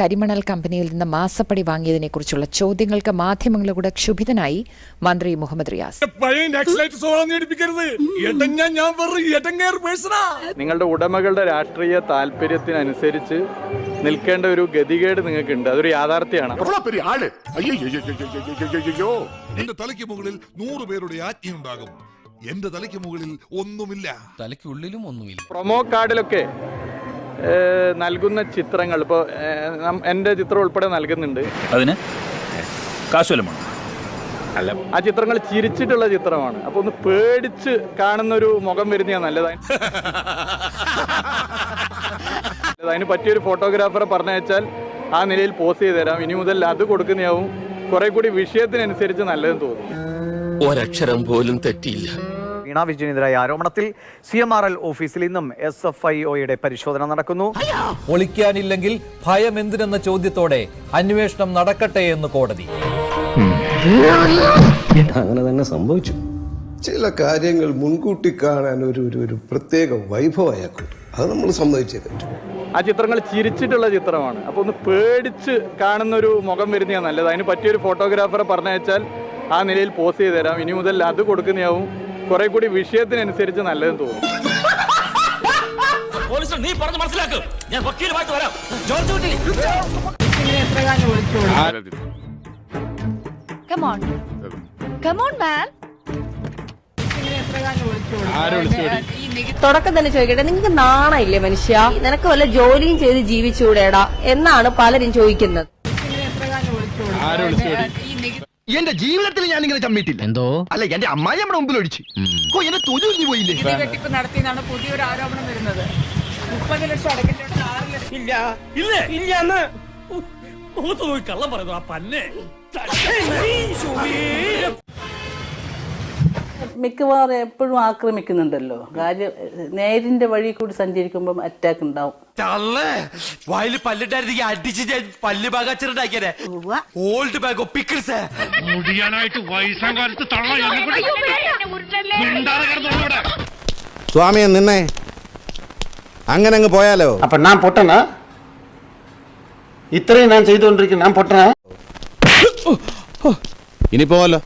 കരിമണൽ കമ്പനിയിൽ നിന്ന് മാസപ്പടി വാങ്ങിയതിനെ കുറിച്ചുള്ള ചോദ്യങ്ങൾക്ക് മാധ്യമങ്ങളുടെ ക്ഷുഭിതനായി മന്ത്രി മുഹമ്മദ് റിയാസ്. നിങ്ങളുടെ ഉടമകളുടെ രാഷ്ട്രീയ താല്പര്യത്തിനനുസരിച്ച് നിൽക്കേണ്ട ഒരു ഗതികേട് നിങ്ങൾക്ക് ഉണ്ട് അതൊരു യാഥാർത്ഥ്യമാണ്. എന്റെ തലയ്ക്ക് മുകളിൽ നൂറ് പേരുടെ ആജ്ഞയുണ്ടാകും എന്റെ തലയ്ക്ക് മുകളിൽ ഒന്നുമില്ല. തലയ്ക്കുള്ളിലും ഒന്നുമില്ല. പ്രൊമോ കാർഡിലൊക്കെ നൽകുന്ന ചിത്രങ്ങൾ ഇപ്പോൾ എന്റെ ചിത്രം ഉൾപ്പെടെ നൽകുന്നുണ്ട്. അതിന് കാശുലമാണ് അല്ല. ആ ചിത്രങ്ങൾ ചിരിച്ചിട്ടുള്ള ചിത്രമാണ്. അപ്പൊ ഒന്ന് പേടിച്ച് കാണുന്ന ഒരു മുഖം വരുന്നതാ നല്ലതായി അതിന് പറ്റിയൊരു ഫോട്ടോഗ്രാഫറെ പറഞ്ഞയച്ചാൽ ആ നിലയിൽ പോസ് ചെയ്ത് തരാം. ഇനി മുതൽ അത് കൊടുക്കുന്നതാവും കുറെ കൂടി വിഷയത്തിനനുസരിച്ച് നല്ലതെന്ന് തോന്നുന്നു ഒരക്ഷരം പോലും തെറ്റിയില്ല. വീണ വിജയനെതിരായ ആരോപണത്തിൽ സി എം ആർ എൽ ഓഫീസിൽ ഇന്നും എസ് എഫ് ഐ ഒയുടെ പരിശോധന നടക്കുന്നു. ഒളിക്കാനില്ലെങ്കിൽ ഭയം എന്തിനെന്ന ചോദ്യത്തോടെ അന്വേഷണം നടക്കട്ടെ എന്ന് കോടതി. അങ്ങനെ തന്നെ സംഭവിച്ചു. ചില കാര്യങ്ങൾ മുൻകൂട്ടി കാണാൻ ഒരു ഒരു ഒരു പ്രത്യേക വൈഭവം അയാൾക്കുണ്ട് അത് നമ്മൾ സമ്മതിച്ചേ പറ്റൂ. ആ ചിത്രങ്ങൾ ചിരിച്ചിട്ടുള്ള ചിത്രമാണ്. അപ്പൊ ഒന്ന് പേടിച്ച് കാണുന്ന ഒരു മുഖം വരുന്ന നല്ലത്. അതിന് പറ്റിയൊരു ഫോട്ടോഗ്രാഫറെ പറഞ്ഞയച്ചാൽ ആ നിലയിൽ പോസ് ചെയ്ത് തരാം ഇനി മുതൽ അത് കൊടുക്കുന്നതാവും കുറെ കൂടി വിഷയത്തിനനുസരിച്ച് നല്ലതെന്ന് തോന്നുന്നു. പോലീസ് നീ പറഞ്ഞ് മനസ്സിലാക്ക്. ഞാൻ വക്കീലുമായിട്ട് വരാം. ജോർജ് കുട്ടി. Come on. ആര് on, man. തുടക്കം തന്നെ ചോദിക്കട്ടെ. നിങ്ങൾക്ക് നാണമില്ലേ മനുഷ്യ? നിനക്ക് വല്ല ജോലിയും ചെയ്ത് ജീവിച്ചുകൂടേടാ എന്നാണ് പലരും ചോദിക്കുന്നത്. എന്റെ ജീവിതത്തിൽ ഞാൻ ഇങ്ങനെ ചമ്മിട്ടില്ല എന്തോ അല്ല എന്റെ അമ്മായി നമ്മുടെ മുമ്പിൽ ഒഴിച്ച് ഓ എന്റെ തൊഴിൽ പോയില്ലേ വെട്ടിപ്പ് നടത്തിയെന്നാണ് പുതിയൊരു ആരോപണം വരുന്നത് മുപ്പത് ലക്ഷം അടക്കേണ്ട ആറ് ലക്ഷം ഇല്ല ഇല്ല ഇല്ല എന്ന് മുഖത്ത് കള്ളം പറയുന്നു ആ പന്നെ മിക്കവാറും എപ്പോഴും ആക്രമിക്കുന്നുണ്ടല്ലോ. കാര്യം നേരിന്റെ വഴി കൂടി സഞ്ചരിക്കുമ്പോൾ അറ്റാക്ക് ഉണ്ടാവും. വായിൽ പല്ലിട്ടായിരുന്നെങ്കിൽ അടിച്ച് ഞാൻ പല്ല് ഓൾഡ് ബാഗോ പിക്കിൾസ് മുടിയാനായിട്ട് വയസ്സാം കാലത്ത് തള്ള സ്വാമിയെ നിന്നെ. അങ്ങനെ അങ്ങ് പോയാലോ? അപ്പൊ ഞാൻ പൊട്ടനാ? ഇത്രയും ഞാൻ ചെയ്തുകൊണ്ടിരിക്കുന്നു. ഞാൻ പൊട്ടനാ? ഇനി പോവല്ലോ